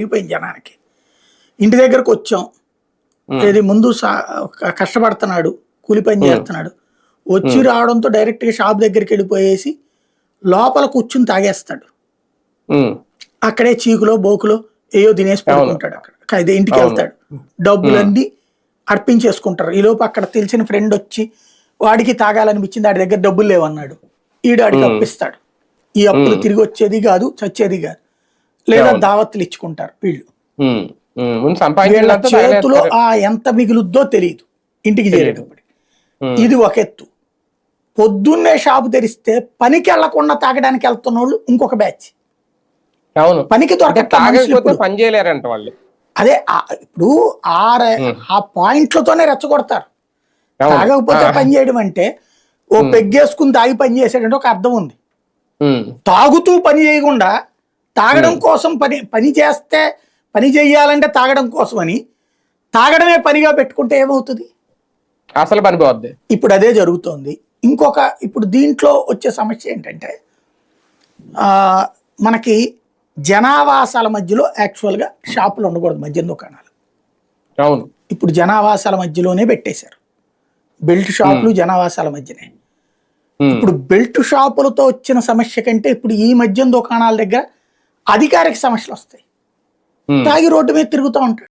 అయిపోయింది జనానికి. ఇంటి దగ్గరకు వచ్చాం. ఏది ముందు కష్టపడుతున్నాడు కూలి పని చేస్తున్నాడు. వచ్చి రావడంతో డైరెక్ట్గా షాప్ దగ్గరికి వెళ్ళిపోయేసి లోపల కూర్చుని తాగేస్తాడు. అక్కడే చీకులో బోకులో ఏయో తినేసి పడుకుంటాడు అక్కడ. అదే ఇంటికి. వెళ్తాడు. డబ్బులన్నీ అర్పించేసుకుంటారు. ఈ లోపు అక్కడ తెలిసిన ఫ్రెండ్ వచ్చి వాడికి తాగాలనిపించింది వాడి దగ్గర డబ్బులు లేవన్నాడు. ఈడు ఆడికి అప్పిస్తాడు. ఈ అప్పులు తిరిగి వచ్చేది కాదు చచ్చేది కాదు. లేదా దావత్తులు ఇచ్చుకుంటారు వీళ్ళు. వీళ్ళ చేతిలో. ఆ ఎంత మిగులుద్దో తెలియదు. ఇంటికి చేరేటప్పుడు. ఇది ఒక ఎత్తు. పొద్దున్నే షాపు తెరిస్తే పనికి వెళ్ళకుండా తాగడానికి వెళ్తున్న వాళ్ళు ఇంకొక బ్యాచ్. అవును. పనికి వాళ్ళు. అదే ఇప్పుడు ఆ రె- ఆ పాయింట్లతోనే రెచ్చగొడతారు. తాగకపోతే. పని చేయడం అంటే ఓ పెగ్గేసుకుని తాగి పని చేసాడంటే ఒక అర్థం ఉంది. తాగుతూ పని చేయకుండా తాగడం కోసం పని పని చేస్తే పని చేయాలంటే తాగడం కోసం అని తాగడమే పనిగా పెట్టుకుంటే ఏమవుతుంది? అసలు పని పోద్ది. ఇప్పుడు అదే జరుగుతోంది. ఇంకొక ఇప్పుడు దీంట్లో వచ్చే సమస్య ఏంటంటే మనకి జనావాసాల మధ్యలో యాక్చువల్గా షాపులు ఉండకూడదు మద్యం దుకాణాలు. అవును. ఇప్పుడు జనావాసాల మధ్యలోనే పెట్టేశారు. బెల్ట్ షాపులు జనావాసాల మధ్యనే. ఇప్పుడు బెల్ట్ షాపులతో వచ్చిన సమస్య కంటే ఇప్పుడు ఈ మద్యం దుకాణాల దగ్గర అధికారిక సమస్యలు వస్తాయి. తాగి రోడ్డు మీద తిరుగుతూ ఉంటాడు